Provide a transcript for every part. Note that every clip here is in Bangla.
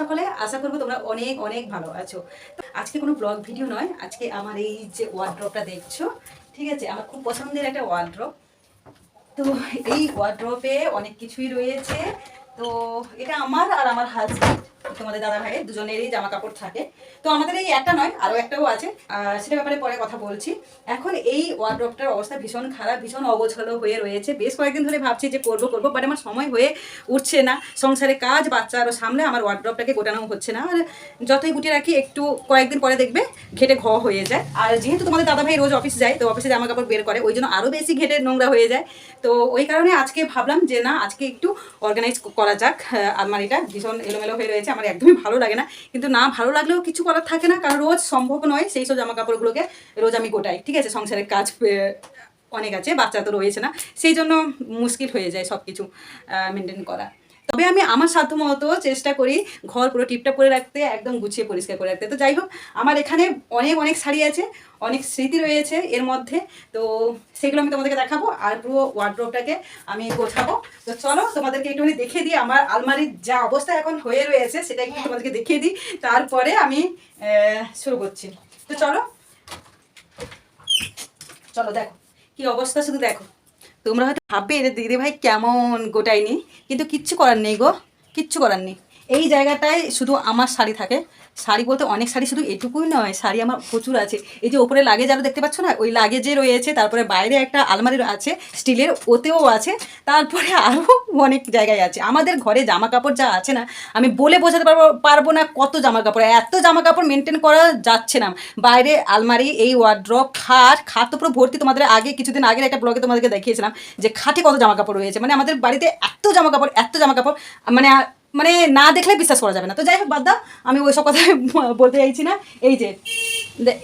সকলে আশা করব তোমরা অনেক অনেক ভালো আছো। আজকে কোনো ব্লগ ভিডিও নয়, আজকে আমার এই যে ওয়ার্ড্রপটা দেখছ, ঠিক আছে? আমার খুব পছন্দের একটা ওয়ার্ড্রপ তো এই ওয়ার্ড্রপে অনেক কিছুই রয়েছে। তো এটা আমার আর আমার হাজব্যান্ড তোমাদের দাদা ভাইয়ের দুজনেরই জামা কাপড় থাকে। তো আমাদের এই একটা নয় আরও একটাও আছে। সেটা ব্যাপারে পরে কথা বলছি। এখন এই ওয়ার্ড্রপটার অবস্থা ভীষণ খারাপ ভীষণ অগোছালো হয়ে রয়েছে। বেশ কয়েকদিন ধরে ভাবছি যে করব করব বাট আমার সময় হয়ে উঠছে না। সংসারে কাজ বাচ্চা আরও সামনে আমার ওয়ার্ড্রপটাকে গোটানো হচ্ছে না। আর যতই গুটিয়ে রাখি একটু কয়েকদিন পরে দেখবে ঘেটে ঘ হয়ে যায়। আর যেহেতু তোমাদের দাদা ভাই রোজ অফিস যায় তো অফিসে জামা কাপড় বের করে ওই জন্য আরও বেশি ঘেটে নোংরা হয়ে যায়। তো ওই কারণে আজকে ভাবলাম যে না আজকে একটু অর্গানাইজ করা যাক। আহ, আলমারিটা ভীষণ এলোমেলো হয়ে রয়েছে। আমার একদমই ভালো লাগে না। কিন্তু না ভালো লাগলেও কিছু করার থাকে না, কারণ রোজ সম্ভব নয় সেই সব জামা কাপড়গুলোকে রোজ আমি গোটাই। ঠিক আছে, সংসারের কাজ অনেক আছে, বাচ্চা তো রয়েছে না। সেই জন্য মুশকিল হয়ে যায় সব কিছু মেনটেন করা। তবে আমি আমার সাধ্য মতো চেষ্টা করি ঘর পুরো টিপটাপ করে রাখতে, একদম গুছিয়ে পরিষ্কার করে রাখতে। তো যাই হোক, আমার এখানে অনেক অনেক শাড়ি আছে, অনেক স্মৃতি রয়েছে এর মধ্যে। তো সেগুলো আমি তোমাদেরকে দেখাবো আর পুরো ওয়ার্ড্রোবটাকে আমি গোছাবো। তো চলো, তোমাদেরকে একটুখানি দেখিয়ে দিই আমার আলমারির যা অবস্থা এখন হয়ে রয়েছে, সেটা একটু তোমাদেরকে দেখিয়ে দিই। তারপরে আমি শুরু করছি। তো চলো চলো দেখো, কি অবস্থা শুধু দেখো। তোমরা হয়তো ভাববে যে দিদি ভাই কেমন গোটাইনি, কিন্তু কিচ্ছু করার নেই গো, কিচ্ছু করার নেই। এই জায়গাটায় শুধু আমার শাড়ি থাকে শাড়ি বলতে অনেক শাড়ি শুধু এটুকুই নয়, শাড়ি আমার প্রচুর আছে। এই যে ওপরে লাগেজ আরও দেখতে পাচ্ছ না? ওই লাগেজে রয়েছে, তারপরে বাইরে একটা আলমারি আছে, স্টিলের ওতেও আছে, তারপরে আরও অনেক জায়গায় আছে। আমাদের ঘরে জামা কাপড় যা আছে না, আমি বলে বোঝাতে পারব পারব না কত জামা কাপড় এত জামা কাপড় মেনটেন করা যাচ্ছে না। বাইরে আলমারি, এই ওয়ার্ড্রপ খাট খাট তো পুরো ভর্তি। তোমাদের আগে, কিছুদিন আগের একটা ব্লগে তোমাদেরকে দেখিয়েছিলাম যে খাটে কত জামা কাপড় রয়েছে। মানে আমাদের বাড়িতে এত জামা কাপড় এত জামা কাপড় মানে মানে না দেখলে বিশ্বাস করা যাবে না। তো যাই হোক বাদ দাও, আমি ওইসব কথা বলতে চাইছি না। এই যে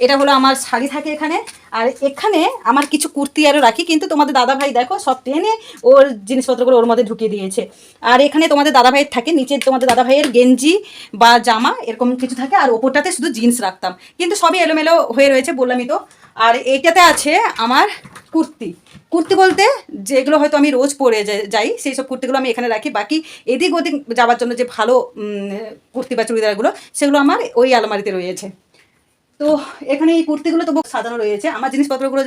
এটা হলো আমার শাড়ি থাকে এখানে। আর এখানে আমার কিছু কুর্তি আরও রাখি, কিন্তু তোমাদের দাদা ভাই দেখো, সব টেনে ওর জিনিসপত্রগুলো ওর মধ্যে ঢুকিয়ে দিয়েছে। আর এখানে তোমাদের দাদা ভাইয়ের থাকে, নিচে তোমাদের দাদা ভাইয়ের গেঞ্জি বা জামা, এরকম কিছু থাকে। আর ওপরটাতে শুধু জিন্স রাখতাম। কিন্তু সবই এলোমেলো হয়ে রয়েছে, বললামই তো। আর এইটাতে আছে আমার কুর্তি। কুর্তি বলতে যেগুলো হয়তো আমি রোজ পরে যাই, সেই সব কুর্তিগুলো আমি এখানে রাখি। বাকি এদিক ওদিক যাওয়ার জন্য যে ভালো কুর্তি বা চুড়িদারগুলো, সেগুলো আমার ওই আলমারিতে রয়েছে। তো এখানে এই কুর্তিগুলো তবু সাজানো রয়েছে। আমার জিনিসপত্রগুলো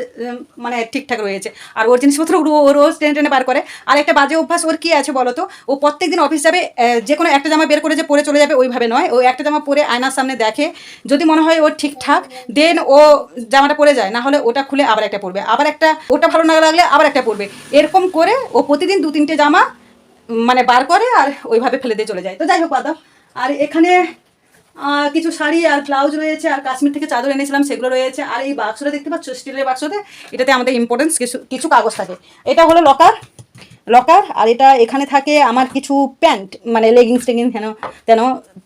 মানে ঠিকঠাক রয়েছে। আর ওর জিনিসপত্রগুলো ও রোজ টেনে টেনে বার করে। আর একটা বাজে অভ্যাস ওর কী আছে বলো তো ও প্রত্যেক দিন অফিস যাবে যে কোনো একটা জামা বের করে যে পরে চলে যাবে ওইভাবে নয়। ও একটা জামা পরে আয়নার সামনে দেখে, যদি মনে হয় ওর ঠিকঠাক দেন ও জামাটা পরে যায়। না হলে ওটা খুলে আবার একটা পরবে। আবার একটা, ওটা ভালো না লাগলে আবার একটা পরবে। এরকম করে ও প্রতিদিন দু তিনটে জামা মানে বার করে আর ওইভাবে ফেলে দিয়ে চলে যায়। তো যাই হোক। আর এখানে কিছু শাড়ি আর ব্লাউজ রয়েছে, আর কাশ্মীর থেকে চাদর এনেছিলাম, সেগুলো রয়েছে। আর এই বাক্সটা দেখতে পাচ্ছ স্টিলের বাক্সতে, এটাতে আমাদের ইম্পর্টেন্স কিছু কিছু কাগজ থাকে। এটা হলো লকার লকার আর এটা এখানে থাকে আমার কিছু প্যান্ট মানে লেগিংস টেগিংস, হেন, তেন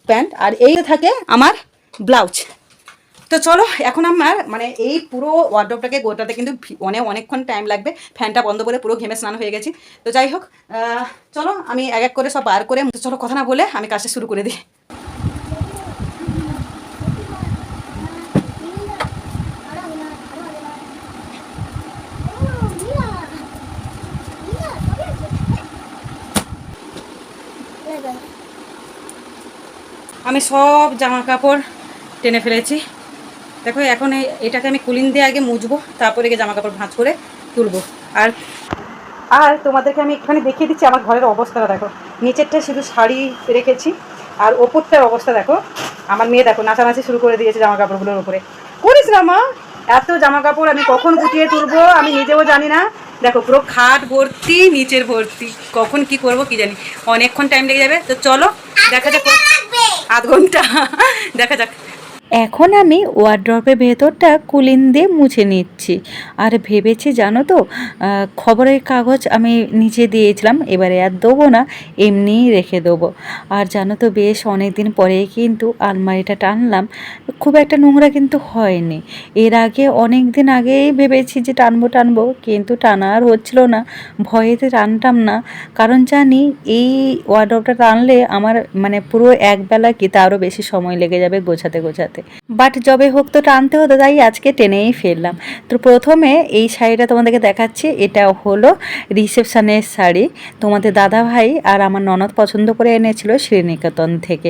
প্যান্ট আর এই থাকে আমার ব্লাউজ তো চলো, এখন আমার মানে এই পুরো ওয়ার্ড্রপটাকে গোটাতে কিন্তু অনেক অনেকক্ষণ টাইম লাগবে। ফ্যানটা বন্ধ করে পুরো ঘেমে স্নান হয়ে গেছি। তো যাই হোক চলো, আমি এক এক করে সব বার করে চলো, কথা না বলে আমি কাজটা শুরু করে দিই। আমি সব জামা কাপড় টেনে ফেলেছি। দেখো, এখন এটাকে আমি কুলিং দিয়ে আগে মুছবো, তারপরে গিয়ে জামা কাপড় ভাঁজ করে তুলবো। আর আর তোমাদেরকে আমি এখানে দেখিয়ে দিচ্ছি আমার ঘরের অবস্থাটা, দেখো। নিচেরটা শুধু শাড়ি রেখেছি, আর ওপরটার অবস্থা, দেখো। আমার মেয়ে, দেখো, নাচানাচি শুরু করে দিয়েছে জামা কাপড়গুলোর উপরে। করিস না, মা! এত জামা কাপড় আমি কখন গুটিয়ে তুলবো? আমি নিজেও জানি না। দেখো পুরো খাট ভর্তি নিচের ভর্তি। কখন কি করব কি জানি। অনেকক্ষণ টাইম লেগে যাবে তো চলো দেখা যাক আধ ঘণ্টা। দেখা যাক। এখন আমি ওয়ার্ড্রপের ভেতরটা কুলিন দিয়ে মুছে নিচ্ছি। আর ভেবেছি, জানো তো খবরের কাগজ আমি নিচে দিয়েছিলাম, এবারে আর দেবো না, এমনিই রেখে দেবো। আর জানো তো, বেশ অনেক দিন পরেই কিন্তু আলমারিটা টানলাম, খুব একটা নোংরা কিন্তু হয়নি। এর আগে অনেক দিন আগেই ভেবেছি যে টানবো টানবো, কিন্তু টানা আর হচ্ছিল না, ভয়েতে টানতাম না। কারণ জানি, এই ওয়ার্ড্রপটা টানলে আমার মানে পুরো একবেলা কি তারও বেশি সময় লেগে যাবে গোছাতে গোছাতে। শাড়িটাতে বাট যবে হোক তো টানতে হতো, তাই আজকে টেনেই ফেললাম। তো প্রথমে এই শাড়িটা তোমাদেরকে দেখাচ্ছি, এটা হলো রিসেপশনের শাড়ি। তোমাদের দাদা ভাই আর আমার ননদ পছন্দ করে এনেছিল শ্রীনিকেতন থেকে।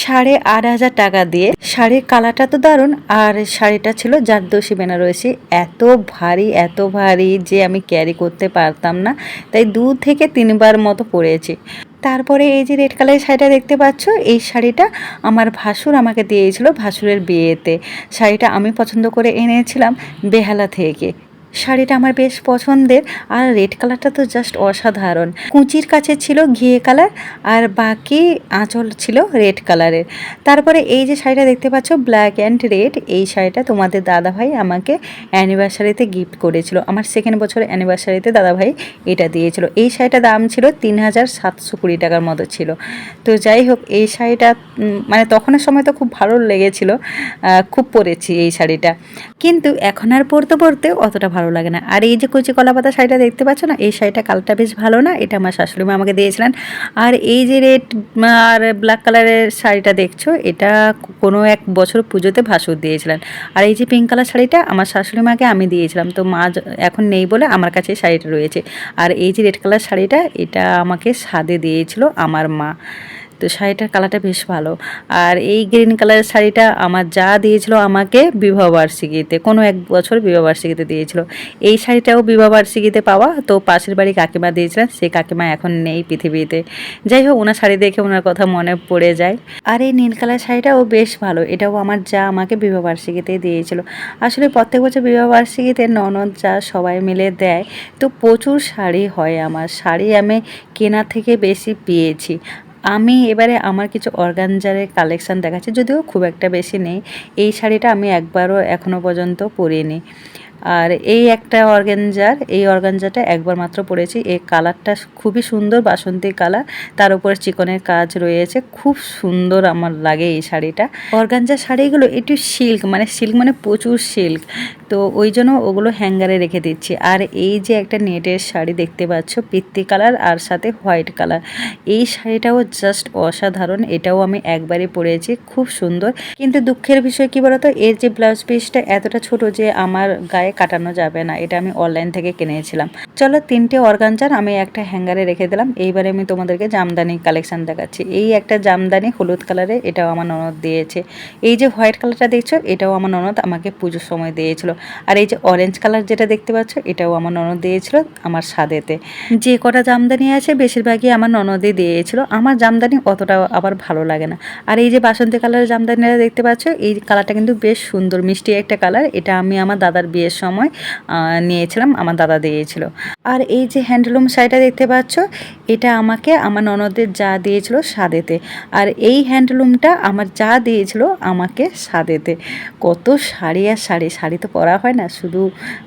সাড়ে আট হাজার টাকা দিয়ে। শাড়ির কালারটা তো দারুণ, আর শাড়িটা ছিল জারদোষী বেনারসি। এত ভারী এত ভারী যে আমি ক্যারি করতে পারতাম না। তাই দু থেকে তিনবার মতো পরেছি। তারপরে এই যে রেড কালারের শাড়িটা দেখতে পাচ্ছ, এই শাড়িটা আমার ভাসুর আমাকে দিয়েছিল ভাসুরের বিয়েতে। শাড়িটা আমি পছন্দ করে এনেছিলাম বেহালা থেকে। শাড়িটা আমার বেশ পছন্দের, আর রেড কালারটা তো জাস্ট অসাধারণ। কুচির কাছে ছিল ঘিয়ে কালার আর বাকি আঁচল ছিল রেড কালারের তারপরে এই যে শাড়িটা দেখতে পাচ্ছ ব্ল্যাক অ্যান্ড রেড এই শাড়িটা তোমাদের দাদাভাই আমাকে অ্যানিভার্সারিতে গিফট করেছিল। আমার সেকেন্ড বছর অ্যানিভার্সারিতে দাদাভাই এটা দিয়েছিল। এই শাড়িটার দাম ছিল তিন হাজার সাতশো কুড়ি টাকার মতো ছিল। তো যাই হোক, এই শাড়িটা মানে তখনের সময় তো খুব ভালো লেগেছিল খুব পরেছি এই শাড়িটা। কিন্তু এখন আর পরতে পরতে অতটা ভালো লাগে না। আর এই যে কচি কলা পাতা শাড়িটা দেখতে পাচ্ছ না? এই শাড়িটা কালারটা বেশ ভালো না? এটা আমার শাশুড়ি মা আমাকে দিয়েছিলেন। আর এই যে রেড আর ব্ল্যাক কালারের শাড়িটা দেখছ? এটা কোনো এক বছর পুজোতে ভাসুর দিয়েছিলেন। আর এই যে পিঙ্ক কালার শাড়িটা আমার শাশুড়ি মাকে আমি দিয়েছিলাম। তো মা এখন নেই বলে আমার কাছে শাড়িটা রয়েছে। আর এই যে রেড কালার শাড়িটা, এটা আমাকে সাদে দিয়েছিল আমার মা। তো শাড়িটার কালারটা বেশ ভালো। আর এই গ্রিন কালারের শাড়িটা আমার যা দিয়েছিল আমাকে বিবাহবার্ষিকীতে কোনো এক বছর বিবাহবার্ষিকীতে দিয়েছিল। এই শাড়িটাও বিবাহবার্ষিকীতে পাওয়া, তো পাশের বাড়ি কাকিমা দিয়েছিলেন, সেই কাকিমা এখন নেই পৃথিবীতে। যাই হোক, ওনার শাড়ি দেখে ওনার কথা মনে পড়ে যায়। আর এই নীল কালার শাড়িটাও বেশ ভালো, এটাও আমার যা আমাকে বিবাহবার্ষিকীতেই দিয়েছিল। আসলে প্রত্যেক বছর বিবাহবার্ষিকীতে ননদ যা সবাই মিলে দেয়, তো প্রচুর শাড়ি হয় আমার। শাড়ি আমি কেনা থেকে বেশি পেয়েছি। আমি এবারে আমার কিছু অর্গানজারের কালেকশান দেখাচ্ছি, যদিও খুব একটা বেশি নেই। এই শাড়িটা আমি একবারও এখনও পর্যন্ত পরিনি। আর এই একটা অর্গানজার, এই অর্গানজাটা একবার মাত্র পরেছি। এই কালারটা খুবই সুন্দর, বাসন্তী কালার তার উপরে চিকনের কাজ রয়েছে। খুব সুন্দর আমার লাগে এই শাড়িটা। অর্গানজার শাড়িগুলো একটু সিল্ক মানে সিল্ক মানে প্রচুর সিল্ক তো ওই জন্য ওগুলো হ্যাঙ্গারে রেখে দিচ্ছি। আর এই যে একটা নেটের শাড়ি দেখতে পাচ্ছ, পিত্তি কালার আর সাথে হোয়াইট কালার। এই শাড়িটাও জাস্ট অসাধারণ, এটাও আমি একবারই পরেছি, খুব সুন্দর। কিন্তু দুঃখের বিষয় কি বলতো, এর যে ব্লাউজ পিসটা এতটা ছোট যে আমার গায়ে কাটানো যাবে না, এটা আমি অনলাইন থেকে কিনেছিলাম। চলো তিনটে অর্গানজার আমি একটা হ্যাঙ্গারে রেখে দিলাম, এইবারে আমি তোমাদেরকে জামদানি কালেকশন দেখাচ্ছি। এই একটা জামদানি হলুদ কালারে এটাও আমার ননদ দিয়েছে। এই যে হোয়াইট কালারটা দেখছ, এটাও আমার ননদ আমাকে পুজোর সময় দিয়েছিল। আর এই যে অরেঞ্জ কালার যেটা দেখতে পাচ্ছ, এটাও আমার ননদ দিয়েছিল আমার স্বাদেতে যে কটা জামদানি আছে, বেশিরভাগই আমার ননদই দিয়েছিল। আমার জামদানি অতটা আবার ভালো লাগে না। আর এই যে বাসন্তী কালারের জামদানিটা দেখতে পাচ্ছ, এই কালারটা কিন্তু বেশ সুন্দর, মিষ্টি একটা কালার এটা আমি আমার দাদার বিয়ের সময় নিয়েছিলাম, আমার দাদা দিয়েছিল। আর এই যে হ্যান্ডলুম শাড়িটা দেখতে পাচ্ছ, এটা আমাকে আমার ননদের যা দিয়েছিল সাদেতে। আর এই হ্যান্ডলুমটা আমার যা দিয়েছিল আমাকে সাদেতে। কত শাড়ি আর শাড়ি শাড়ি তো পরা হয় না, শুধু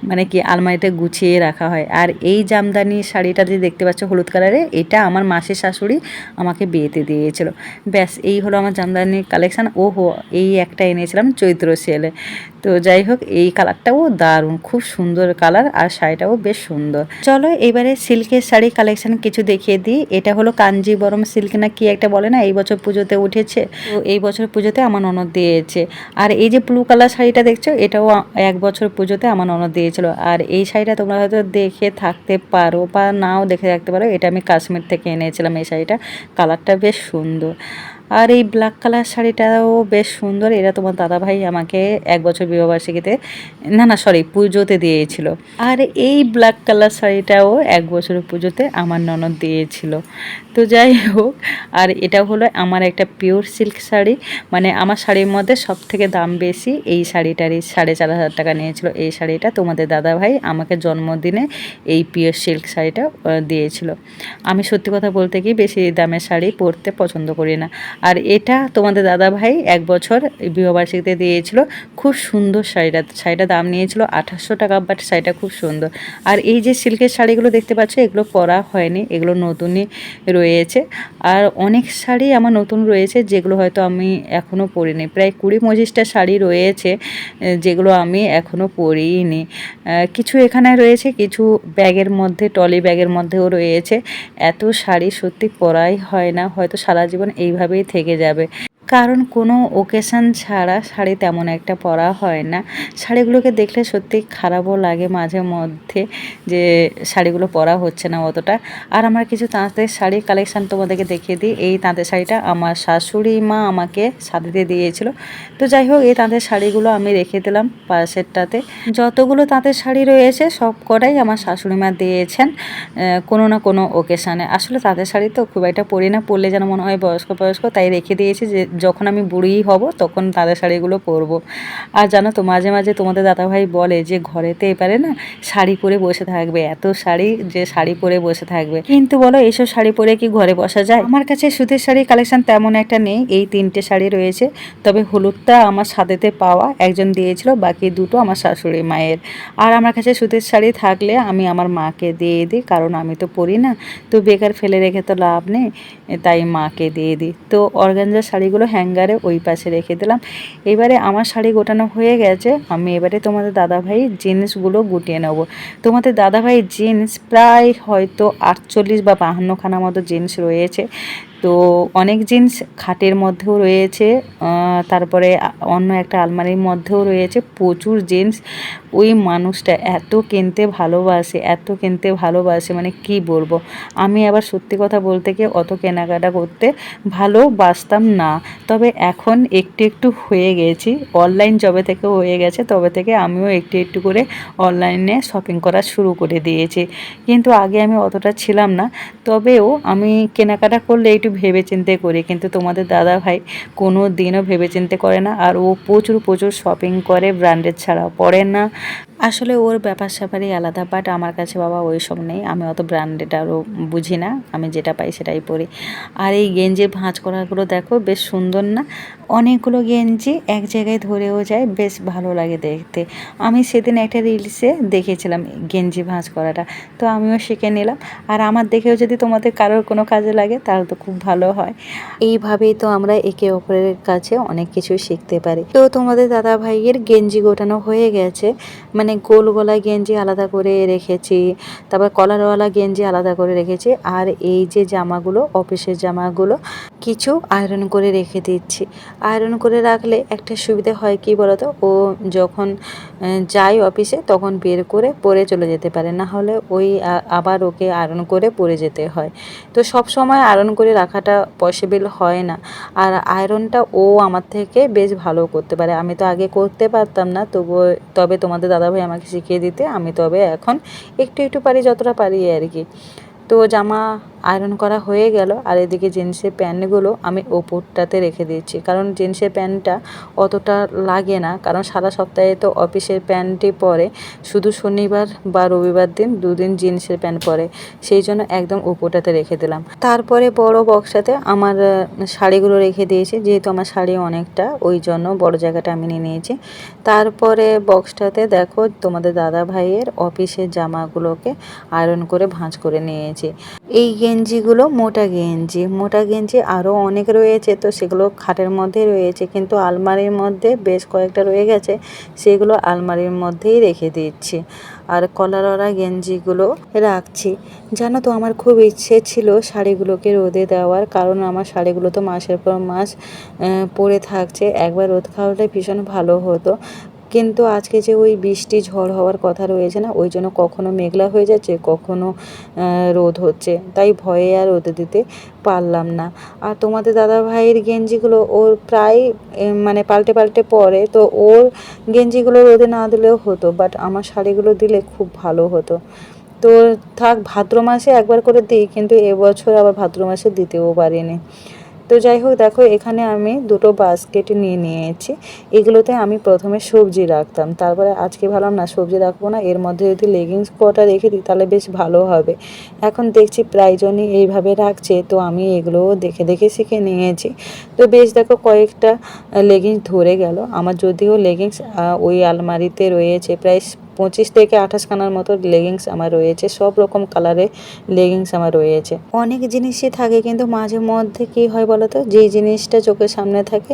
মানে কি আলমারিতে গুছিয়ে রাখা হয়। আর এই জামদানি শাড়িটা যে দেখতে পাচ্ছ হলুদ কালারে এটা আমার মাসির শাশুড়ি আমাকে বিয়েতে দিয়েছিল। ব্যাস, এই হলো আমার জামদানির কালেকশান ও হো এই একটা এনেছিলাম চৈত্র সেলে। তো যাই হোক, এই কালারটাও দারুণ, খুব সুন্দর কালার আর শাড়িটাও বেশ সুন্দর। চলো এবারে সিল্কের শাড়ি কালেকশন কিছু দেখিয়ে দিই। এটা হলো কাঞ্জিবরম সিল্ক না কি একটা বলে না? এই বছর পুজোতে উঠেছে। তো এই বছর পুজোতে আমার ননদ দিয়েছে। আর এই যে ব্লু কালার শাড়িটা দেখছ, এটাও এক বছর পুজোতে আমার ননদ দিয়েছিল। আর এই শাড়িটা তোমরা হয়তো দেখে থাকতে পারো বা নাও দেখে থাকতে পারো, এটা আমি কাশ্মীর থেকে এনেছিলাম এই শাড়িটা। কালারটা বেশ সুন্দর। আর এই ব্ল্যাক কালার শাড়িটাও বেশ সুন্দর। এটা তোমার দাদাভাই আমাকে এক বছর বিবাহবার্ষিকীতে না না সরি পুজোতে দিয়েছিল। আর এই ব্ল্যাক কালার শাড়িটাও এক বছরের পুজোতে আমার ননদ দিয়েছিল। তো যাই হোক, আর এটা হলো আমার একটা পিওর সিল্ক শাড়ি। মানে আমার শাড়ির মধ্যে সব থেকে দাম বেশি এই শাড়িটারই সাড়ে চার হাজার টাকা নিয়েছিল। এই শাড়িটা তোমাদের দাদাভাই আমাকে জন্মদিনে এই পিওর সিল্ক শাড়িটা দিয়েছিল। আমি সত্যি কথা বলতে কি বেশি দামের শাড়ি পরতে পছন্দ করি না। আর এটা তোমাদের দাদা ভাই এক বছর বিবাহবার্ষিকীতে দিয়েছিল। খুব সুন্দর শাড়িটা শাড়িটা দাম নিয়েছিল আঠাশশো টাকা বাট শাড়িটা খুব সুন্দর। আর এই যে সিল্কের শাড়িগুলো দেখতে পাচ্ছ, এগুলো পরা হয়নি, এগুলো নতুনই রয়েছে। আর অনেক শাড়ি আমার নতুন রয়েছে, যেগুলো হয়তো আমি এখনও পরিনি। প্রায় কুড়ি পঁচিশটা শাড়ি রয়েছে, যেগুলো আমি এখনও পরিনি কিছু এখানে রয়েছে, কিছু ব্যাগের মধ্যে টলি ব্যাগের মধ্যেও রয়েছে। এত শাড়ি সত্যি পরাই হয় না, হয়তো সারা জীবন এইভাবেই থেকে যাবে। কারণ কোনো ওকেশান ছাড়া শাড়ি তেমন একটা পরা হয় না। শাড়িগুলোকে দেখলে সত্যি খারাপও লাগে মাঝে মধ্যে যে শাড়িগুলো পরা হচ্ছে না অতটা। আর আমার কিছু তাঁতের শাড়ি কালেকশান তোমাদেরকে দেখিয়ে দিই। এই তাঁতের শাড়িটা আমার শাশুড়ি মা আমাকে সাদিতে দিয়েছিল। তো যাই হোক, এই তাঁতের শাড়িগুলো আমি রেখে দিলাম পাশেরটাতে। যতগুলো তাঁতের শাড়ি রয়েছে, সব কটাই আমার শাশুড়ি মা দিয়েছেন কোনো না কোনো ওকেশানে আসলে তাঁতের শাড়ি তো খুব একটা পরি না, পরলে যেন মনে হয় বয়স্ক বয়স্ক, তাই রেখে দিয়েছি যে যখন আমি বুড়িই হব, তখন তাঁতের শাড়িগুলো পরবো। আর জানো তো, মাঝে মাঝে তোমাদের দাদাভাই বলে যে, ঘরেতে এবারে না শাড়ি পরে বসে থাকবে, এত শাড়ি যে শাড়ি পরে বসে থাকবে। কিন্তু বলো, এইসব শাড়ি পরে কি ঘরে বসা যায়? আমার কাছে সুতির শাড়ি কালেকশন তেমন একটা নেই, এই তিনটে শাড়ি রয়েছে। তবে হলুদটা আমার সাথেতে পাওয়া, একজন দিয়েছিল, বাকি দুটো আমার শাশুড়ি মায়ের। আর আমার কাছে সুতির শাড়ি থাকলে আমি আমার মাকে দিয়ে দিই, কারণ আমি তো পরি না। তো বেকার ফেলে রেখে তো লাভ নেই, তাই মাকে দিয়ে দিই। তো অর্গানজার শাড়িগুলো হ্যাঙ্গারে ওই পাশে রেখে দিলাম। এবারে আমার শাড়ি গোটানো হয়ে গেছে। আমি এবারে তোমাদের দাদাভাই জিন্সগুলো গুটিয়ে নেব। তোমাদের দাদাভাই জিন্স প্রায় হয়তো আটচল্লিশ বা বাহান্নখানা মতো জিন্স রয়েছে। তো অনেক জিন্স খাটের মধ্যেও রয়েছে তারপরে অন্য একটা আলমারির মধ্যেও রয়েছে প্রচুর জিন্স। ওই মানুষটা এত কিনতে ভালোবাসে, এত কিনতে ভালোবাসে মানে কি বলব? আমি আবার সত্যি কথা বলতে গিয়ে অত কেনাকাটা করতে ভালোবাসতাম না। তবে এখন একটু একটু হয়ে গেছি, অনলাইন যবে থেকে হয়ে গেছে, তবে থেকে আমিও একটু একটু করে অনলাইনে শপিং করা শুরু করে দিয়েছি। কিন্তু আগে আমি অতটা ছিলাম না, তবেও আমি কেনাকাটা করলে একটু ভেবে চিন্তে করি, কিন্তু তোমাদের দাদা ভাই কোনো দিনও ভেবে চিন্তে করে না। আর ও প্রচুর প্রচুর শপিং করে ব্র্যান্ডেড ছাড়া। পড়ে না, আসলে ওর ব্যাপার স্যাপারই আলাদা বাট আমার কাছে বাবা ওই সব নেই। আমি অত ব্র্যান্ডেড আরও বুঝি না। আমি যেটা পাই সেটাই পরি। আর এই গেঞ্জির ভাঁজ করাগুলো দেখো, বেশ সুন্দর না? অনেকগুলো গেঞ্জি এক জায়গায় ধরেও যায়, বেশ ভালো লাগে দেখতে। আমি সেদিন একটা রিলসে দেখেছিলাম গেঞ্জি ভাঁজ করাটা। তো আমিও শিখে নিলাম। আর আমার দেখেও যদি তোমাদের কারোর কোনো কাজে লাগে, তাহলে তো খুব ভালো হয়। এইভাবেই তো আমরা একে অপরের কাছে অনেক কিছু শিখতে পারি। তো তোমাদের দাদা ভাইয়ের গেঞ্জি গোটানো হয়ে গেছে। মানে গোল গলা গেঞ্জি আলাদা করে রেখেছি, তারপর কলারওয়ালা গেঞ্জি আলাদা করে রেখেছি, আর এই যে জামাগুলো, অফিসের জামাগুলো, কিছু আয়রন করে রেখে দিচ্ছি। আয়রন করে রাখলে একটা সুবিধা হয় কি বলতো? ও যখন যায় অফিসে তখন বের করে পরে চলে যেতে পারে। না হলে ওই আবার ওকে আয়রন করে পরে যেতে হয়। তো সব সময় আয়রন করে রাখাটা পসিবল হয় না। আর আয়রনটা ও আমার থেকে বেশ ভালো করতে পারে। আমি তো আগে করতে পারতাম না তবু তবে তোমাদের দাদাভাই আমাকে শিখিয়ে দিতে, আমি তবে এখন একটু একটু পারি, যতটা পারি আর কি। তো জামা আয়রন করা হয়ে গেল, আর এদিকে জিন্সের প্যান্টগুলো আমি ওপরটাতে রেখে দিয়েছি। কারণ জিন্সের প্যান্টটা অতটা লাগে না, কারণ সারা সপ্তাহে তো অফিসের প্যান্টই পরে। শুধু শনিবার বা রবিবার দিন দুদিন জিন্সের প্যান্ট পরে, সেই জন্য একদম ওপরটাতে রেখে দিলাম। তারপরে বড় বক্সাতে আমার শাড়িগুলো রেখে দিয়েছি, যেহেতু আমার শাড়ি অনেকটা, ওই জন্য বড় জায়গাটা আমি নিয়ে নিয়েছি। তারপরে বক্সটাতে দেখো, তোমাদের দাদা ভাইয়ের অফিসের জামাগুলোকে আয়রন করে ভাঁজ করে নিয়েছি। এই গেঞ্জিগুলো মোটা গেঞ্জি। মোটা গেঞ্জি আরও অনেক রয়েছে, তো সেগুলো খাটের মধ্যে রয়েছে। কিন্তু আলমারির মধ্যে বেশ কয়েকটা রয়ে গেছে, সেগুলো আলমারির মধ্যেই রেখে দিচ্ছি। আর কলারওয়ালা গেঞ্জিগুলো রাখছি। জানো তো, আমার খুব ইচ্ছে ছিল শাড়িগুলোকে রোদে দেওয়ার, কারণ আমার শাড়িগুলো তো মাসের পর মাস পরে থাকছে। একবার রোদ খাওয়ালে ভীষণ ভালো হতো। কিন্তু আজকে যে ওই বৃষ্টি, ঝড় হওয়ার কথা রয়েছে না, ওই জন্য কখনো মেঘলা হয়ে যাচ্ছে, কখনো রোদ হচ্ছে। তাই ভয়ে আর রোদে দিতে পারলাম না। আর তোমাদের দাদা ভাইয়ের গেঞ্জিগুলো ওর প্রায় মানে পাল্টে পাল্টে পরে, তো ওর গেঞ্জিগুলো রোদে না দিলেও হতো বাট আমার শাড়িগুলো দিলে খুব ভালো হতো। তো থাক, ভাদ্র মাসে একবার করে দিই, কিন্তু এবছর আবার ভাদ্র মাসে দিতেও পারিনি। তো যাই হোক, দেখো এখানে আমি দুটো বাস্কেট নিয়ে নিয়েছি। এগুলোতে আমি প্রথমে সবজি রাখতাম। তারপরে আজকে ভাবলাম, না, সবজি রাখব না। এর মধ্যে যদি লেগিংস কটা রেখে দিই, তাহলে বেশ ভালো হবে। এখন দেখছি প্রায়জনই এইভাবে রাখছে। তো আমি এগুলোও দেখে দেখে শিখে নিয়েছি। তো বেশ, দেখো কয়েকটা লেগিংস ধরে গেল। আমার যদিও লেগিংস ওই আলমারিতে রয়েছে প্রায় পঁচিশ থেকে আঠাশখানার মতো লেগিংস আমার রয়েছে, সব রকম কালারে লেগিংস আমার রয়েছে। অনেক জিনিসই থাকে, কিন্তু মাঝে মধ্যে কি হয় বলো তো যেই জিনিসটা চোখের সামনে থাকে,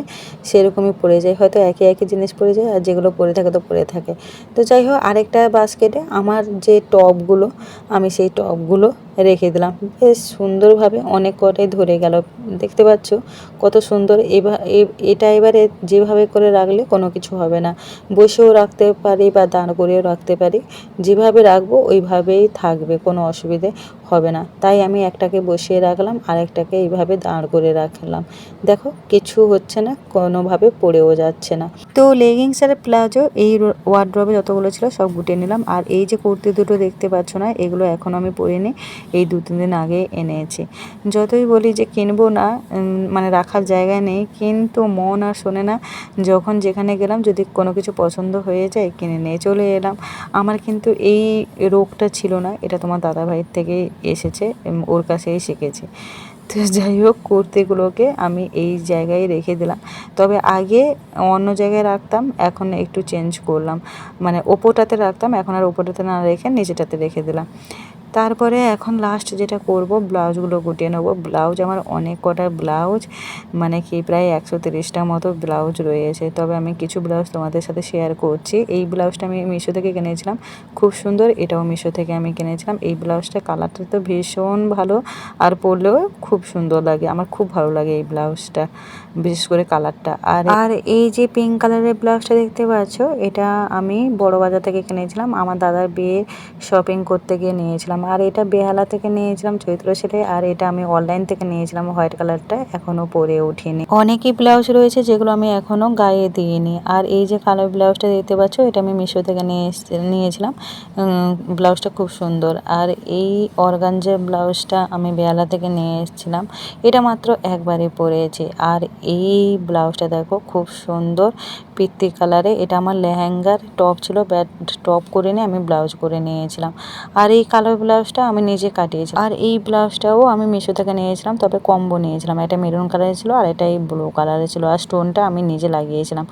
সেরকমই পড়ে যায়। হয়তো একে একই জিনিস পড়ে যায়, আর যেগুলো পরে থাকে তো পরে থাকে। তো যাই হোক, আরেকটা বাস্কেটে আমার যে টপগুলো আমি সেই টপগুলো রেখে দিলাম। বেশ সুন্দরভাবে অনেক কটাই ধরে গেল। দেখতে পাচ্ছ কত সুন্দর। এবার এটা এবারে যেভাবে করে রাখলে কোনো কিছু হবে না। বসেও রাখতে পারি বা দাঁড় করেও রাখতে পারি। যেভাবে রাখব ওইভাবেই থাকবে, কোনো অসুবিধে হবে না। তাই আমি একটাকে বসিয়ে রাখলাম আর একটাকে এইভাবে দাঁড় করে রাখলাম। দেখো, কিছু হচ্ছে না, কোনোভাবে পড়েও যাচ্ছে না। তো লেগিংস আর প্লাজো এই ওয়ার্ড্রবে যতগুলো ছিল সব গুটিয়ে নিলাম। আর এই যে কুর্তি দুটো দেখতে পাচ্ছ না, এগুলো এখনও আমি পরে পরিনি, এই দু তিন দিন আগে এনেছি। যতই বলি যে কিনবো না মানে রাখার জায়গা নেই, কিন্তু মন আর শোনে না, যখন যেখানে গেলাম, যদি কোনো কিছু পছন্দ হয়ে যায়, কিনে নিয়ে চলে এলাম। আমার কিন্তু এই রোগটা ছিল না, এটা তোমার দাদা ভাইয়ের থেকে এসেছে ওর কাছেই শিখেছে। তো যাই হোক, কুর্তিগুলোকে আমি এই জায়গায় রেখে দিলাম। তবে আগে অন্য জায়গায় রাখতাম, এখন একটু চেঞ্জ করলাম। মানে ওপোটাতে রাখতাম, এখন আর ওপোটাতে না রেখে নিচেটাতে রেখে দিলাম। তারপরে এখন লাস্ট যেটা করব ব্লাউজগুলো গুটিয়ে নেব। ব্লাউজ আমার অনেক কটা ব্লাউজ মানে কি প্রায় একশো তিরিশটা মতো ব্লাউজ রয়েছে। তবে আমি কিছু ব্লাউজ তোমাদের সাথে শেয়ার করছি। এই ব্লাউজটা আমি মিশো থেকে কিনেছিলাম। খুব সুন্দর, এটাও মিশো থেকে আমি কিনেছিলাম। এই ব্লাউজটা কালারটা তো ভীষণ ভালো, আর পরলেও খুব সুন্দর লাগে। আমার খুব ভালো লাগে এই ব্লাউজটা বিশেষ করে কালারটা আর আর এই যে পিঙ্ক কালারের ব্লাউজটা দেখতে পাচ্ছ, এটা আমি বড় বাজার থেকে কিনেছিলাম। আমার দাদার বিয়ে শপিং করতে গিয়ে নিয়েছিলাম। আর এটা বেহালা থেকে নিয়েছিলাম চৈত্র সেলে আর এটা আমি অনলাইন থেকে নিয়েছিলাম হোয়াইট কালারটা, এখনও পরে উঠিনি অনেকই ব্লাউজ রয়েছে যেগুলো আমি এখনও গায়ে দিইনি। আর এই যে কালো ব্লাউজটা দেখতে পাচ্ছ, এটা আমি মিশো থেকে নিয়ে নিয়েছিলাম। ব্লাউজটা খুব সুন্দর। আর এই অর্গানজের ব্লাউজটা আমি বেহালা থেকে নিয়ে এসেছিলাম। এটা মাত্র একবারে পরেছি। আর এই ব্লাউজটা দেখো, খুব সুন্দর। পিত্তি কালারে এটা আমার লেহেঙ্গার টপ ছিল ব্যাট টপ করে নিয়ে আমি ব্লাউজ করে নিয়েছিলাম। আর এই কালো ব্লাউজটা আমি নিজে কাটিয়েছি আর এই ব্লাউজটাও আমি মিশো থেকে নিয়েছিলাম, তবে কম্বো নিয়েছিলাম। এটা মেরুন কালারের ছিল আর এটা এই ব্লু কালারের ছিল। আর স্টোনটা আমি নিজে লাগিয়েছিলাম।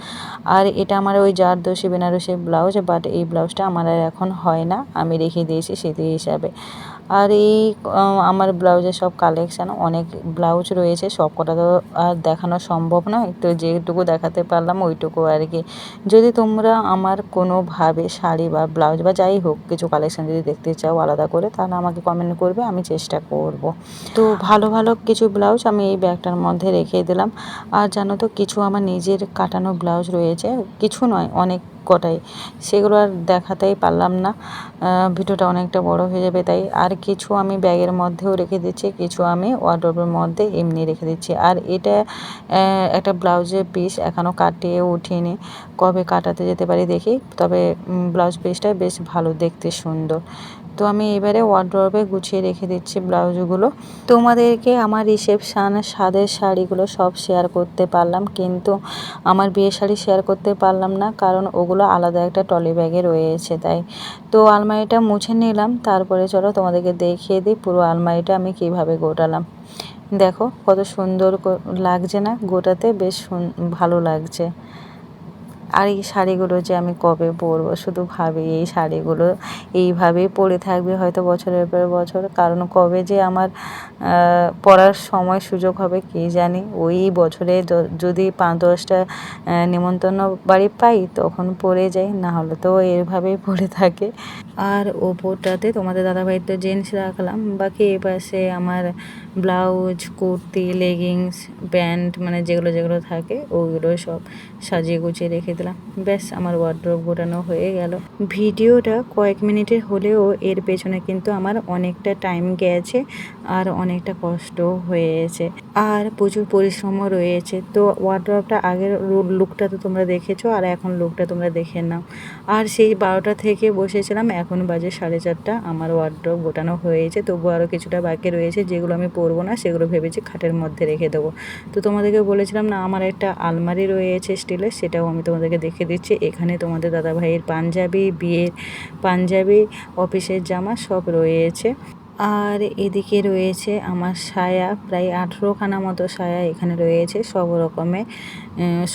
আর এটা আমার ওই জারদোষী বেনারসি ব্লাউজ বাট এই ব্লাউজটা আমার আর এখন হয় না। আমি রেখে দিয়েছি স্মৃতি হিসাবে। আর এই আমার ব্লাউজের সব কালেকশান অনেক ব্লাউজ রয়েছে সব কটা তো আর দেখানো সম্ভব নয়। তো যেটুকু দেখাতে পারলাম ওইটুকু আর কি। যদি তোমরা আমার কোনোভাবে শাড়ি বা ব্লাউজ বা যাই হোক কিছু কালেকশান যদি দেখতে চাও আলাদা করে, তাহলে আমাকে কমেন্ট করবে, আমি চেষ্টা করব। তো ভালো ভালো কিছু ব্লাউজ আমি এই ব্যাগটার মধ্যে রেখে দিলাম। আর জানো তো, কিছু আমার নিজের কাটানো ব্লাউজ রয়েছে। কিছু নয়, অনেক কটাই। সেগুলো আর দেখাতেই পারলাম না। ভিডিওটা অনেকটা বড় হয়ে যাবে তাই। আর কিছু আমি ব্যাগের মধ্যেও রেখে দিচ্ছি, কিছু আমি ওয়ার্ড্রোবের মধ্যে এমনি রেখে দিচ্ছি। আর এটা একটা ব্লাউজের পিস এখনও কাটিয়ে উঠিনি। কবে কাটাতে যেতে পারি দেখি। তবে ব্লাউজ পিসটা বেশ ভালো, দেখতে সুন্দর। তো আমি এবারে ওয়ার্ড্রবে গুছিয়ে রেখে দিচ্ছি ব্লাউজগুলো। তোমাদেরকে আমার রিসেপশান স্বাদের শাড়িগুলো সব শেয়ার করতে পারলাম, কিন্তু আমার বিয়ে শাড়ি শেয়ার করতে পারলাম না, কারণ ওগুলো আলাদা একটা টলি ব্যাগে রয়েছে তাই। তো আলমারিটা মুছে নিলাম, তারপরে চলো তোমাদেরকে দেখিয়ে দিই পুরো আলমারিটা আমি কীভাবে গোটালাম। দেখো কত সুন্দর লাগছে না, গোটাতে বেশ ভালো লাগছে। আর এই শাড়িগুলো যে আমি কবে পরবো শুধু ভাবি এই শাড়িগুলো এইভাবেই পরে থাকবে হয়তো বছরের পর বছর। কারণ কবে যে আমার পরার সময় সুযোগ হবে কে জানি? ওই বছরে যদি পাঁচ দশটা আহ, নেমন্তন্ন বাড়ি পাই তখন পরে যাই না হলে তো এভাবেই পরে থাকে। আর ওপরটাতে তোমাদের দাদাভাইয়ের তো জিন্স রাখলাম। বাকি এ পাশে আমার ব্লাউজ কুর্তি লেগিংস প্যান্ট মানে যেগুলো যেগুলো থাকে ওগুলো সব সাজিয়ে গুছিয়ে রেখে দিলাম। ব্যাস, আমার ওয়ার্ড্রপ গোটানো হয়ে গেল। ভিডিওটা কয়েক মিনিটের হলেও এর পেছনে কিন্তু আমার অনেকটা টাইম গেছে। আর অনেকটা কষ্ট হয়েছে। আর প্রচুর পরিশ্রমও রয়েছে। তো ওয়ার্ড্রপটা আগের লুকটা তো তোমরা দেখেছ, আর এখন লুকটা তোমরা দেখে নাও। আর সেই বারোটা থেকে বসেছিলাম, এখন বাজে সাড়ে চারটা। আমার ওয়ার্ড্রপ গোটানো হয়েছে, তবু আরও কিছুটা বাকি রয়েছে, যেগুলো আমি পরবো না, সেগুলো ভেবেছি খাটের মধ্যে রেখে দেবো। তো তোমাদেরকে বলেছিলাম না, আমার একটা আলমারি রয়েছে স্টিলের সেটাও আমি তোমাদেরকে দেখে দিচ্ছি। এখানে তোমাদের দাদা ভাইয়ের পাঞ্জাবি, বিয়ের পাঞ্জাবি, অফিসের জামা সব রয়েছে। আর এদিকে রয়েছে আমার সায়া, প্রায় আঠেরোখানা মতো সায়া এখানে রয়েছে, সব রকমের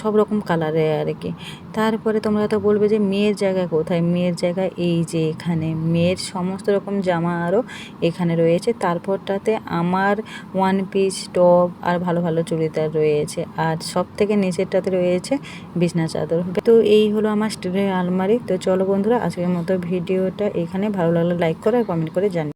সব রকম কালারের আর কি। তারপরে তোমরা তো বলবে যে মেয়ের জায়গা কোথায়? মেয়ের জায়গা এই যে এখানে। মেয়ের সমস্ত রকম জামা আরও এখানে রয়েছে। তারপরটাতে আমার ওয়ান পিস টপ আর ভালো ভালো চুড়িদার রয়েছে। আর সব থেকে নিচেরটাতে রয়েছে বিছনা চাদর। তো এই হলো আমার স্টিলের আলমারি। তো চলো বন্ধুরা, আজকের মতো ভিডিওটা এখানে। ভালো লাগলে লাইক করে আর কমেন্ট করে জানি